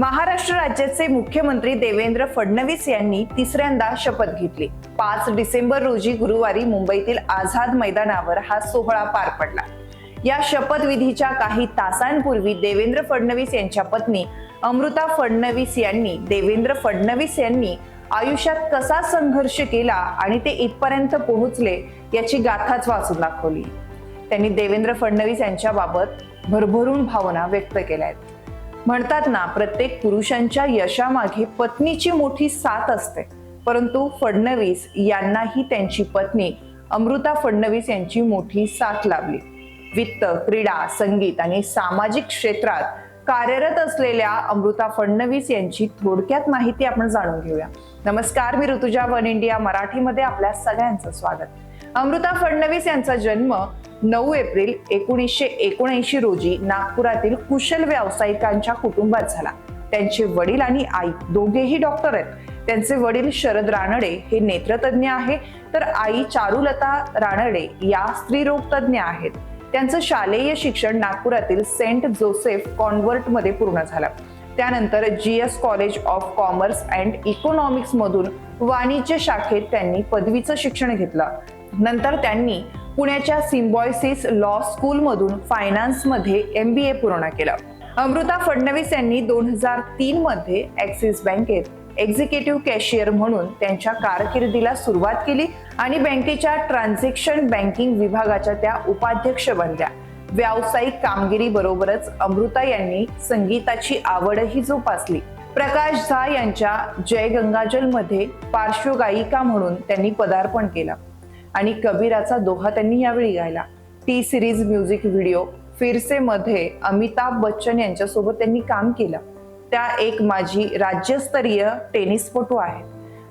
महाराष्ट्र राज्याचे मुख्यमंत्री देवेंद्र फडणवीस यांनी तिसऱ्यांदा शपथ घेतली. पाच डिसेंबर रोजी गुरुवारी मुंबईतील आझाद मैदानावर हा सोहळा पार पडला. या शपथविधीच्या काही तासांपूर्वी देवेंद्र फडणवीस यांच्या पत्नी अमृता फडणवीस यांनी देवेंद्र फडणवीस यांनी आयुष्यात कसा संघर्ष केला आणि ते इथपर्यंत पोहोचले याची गाथाच वाचून दाखवली. त्यांनी देवेंद्र फडणवीस यांच्याबाबत भरभरून भावना व्यक्त केल्या आहेत. म्हणतात ना प्रत्येक पुरुषांच्या यशामागे पत्नीची मोठी साथ असते. परंतु फडणवीस यांनाही त्यांची पत्नी अमृता फडणवीस यांची मोठी साथ लाभली. वित्त क्रीडा संगीत आणि सामाजिक क्षेत्रात कार्यरत असलेल्या अमृता फडणवीस यांची थोडक्यात माहिती आपण जाणून घेऊया. नमस्कार मी ऋतुजा वन इंडिया मराठीमध्ये आपल्या सगळ्यांचं स्वागत. अमृता फडणवीस यांचा जन्म नऊ एप्रिल एकोणीसशे एकोणऐंशी रोजी नागपुरातील कुशल व्यावसायिकांच्या कुटुंबात झाला. त्यांचे वडील आणि आई दोघेही डॉक्टर आहेत. त्यांचे वडील शरद रानडे हे नेत्रतज्ञ आहे. तर आई चारुलता रानडे या स्त्रीरोगतज्ञ आहेत. त्यांचं शालेय शिक्षण नागपुरातील सेंट जोसेफ कॉन्व्हर्टमध्ये पूर्ण झालं. त्यानंतर G S College of Commerce and Economics मधून वाणिज्य शाखेत त्यांनी पदवीचं शिक्षण घेतलं. नंतर त्यांनी पुण्याच्या सिम्बॉयसिस लॉ स्कूलमधून फायनान्समध्ये एम बी ए पूर्ण केलं. अमृता फडणवीस यांनी दोन हजार तीन मध्ये ऍक्सिस बँकेत एक्झिक्युटिव्ह कॅशियर म्हणून त्यांच्या कारकिर्दीला सुरुवात केली आणि बँकेच्या ट्रान्झॅक्शन बँकिंग विभागाच्या त्या उपाध्यक्ष बनल्या. व्यावसायिक कामगिरी बरोबरच अमृता यांनी संगीताची आवडही जोपासली. प्रकाश झा यांच्या जय गंगाजलमध्ये पार्श्वगायिका म्हणून त्यांनी पदार्पण केलं. आणि कबीराचा दोहा त्यांनी यावेळी गायला. टी सिरीज म्युझिक व्हिडिओ फिरसे मध्ये अमिताभ बच्चन यांच्यासोबत त्यांनी काम केलं. त्या एक माझी राज्यस्तरीय टेनिसपटू आहेत.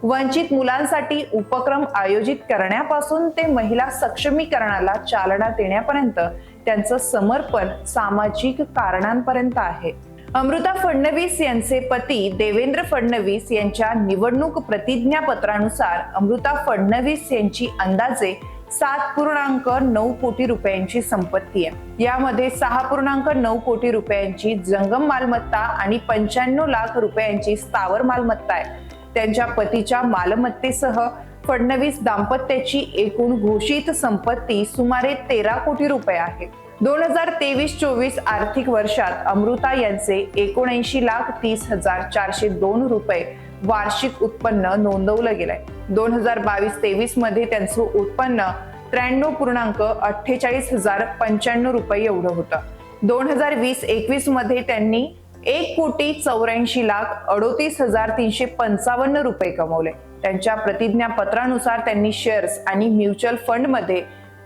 वंचित मुलांसाठी उपक्रम आयोजित करण्यापासून ते महिला सक्षमीकरणाला चालना देण्यापर्यंत त्यांचं समर्पण सामाजिक कारणांपर्यंत आहे. अमृता फडणवीस यांचे पती देवेंद्र फडणवीस यांच्या निवडणूक प्रतिज्ञापत्रानुसार अमृता फडणवीस यांची अंदाजे सात पूर्णांक नऊ कोटी रुपयांची संपत्ती आहे. यामध्ये सहा पूर्णांक नऊ कोटी रुपयांची जंगम मालमत्ता आणि पंच्याण्णव लाख रुपयांची स्थावर मालमत्ता आहे. त्यांच्या पतीच्या मालमत्तेसह फडणवीस दाम्पत्याची एकूण घोषित संपत्ती सुमारे तेरा कोटी रुपये आहे. दोन हजार तेवीस चोवीस आर्थिक वर्षात अमृता यांचे एकोणऐंशी लाख तीस हजार चारशे दोन रुपये वार्षिक उत्पन्न नोंदवलं गेलंय. दोन हजार बावीस तेवीसमध्ये त्यांचं उत्पन्न त्र्याण्णव पूर्णांक अठ्ठेचाळीस हजार पंच्याण्णव रुपये एवढं होतं. दोन हजार वीस एकवीसमध्ये त्यांनी एक कोटी चौऱ्याऐंशी लाख अडोतीस हजार तीनशे पंचावन्न रुपये कमवले. त्यांच्या प्रतिज्ञापत्रानुसार त्यांनी शेअर्स आणि म्युच्युअल फंडमध्ये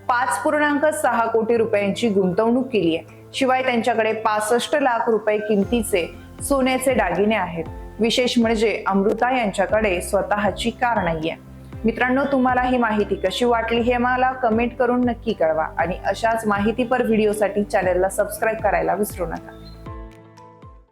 पाच पूर्णांक सहा कोटी रुपयांची गुंतवणूक केली आहे. शिवाय त्यांच्याकडे पासष्ट लाख रुपये किमतीचे सोन्याचे दागिने आहेत. विशेष म्हणजे अमृता यांच्याकडे स्वतःची कार नाहीये. मित्रांनो तुम्हाला ही माहिती कशी वाटली हे मला कमेंट करून नक्की कळवा आणि अशाच माहितीपर व्हिडिओसाठी चॅनलला सबस्क्राईब करायला विसरू नका.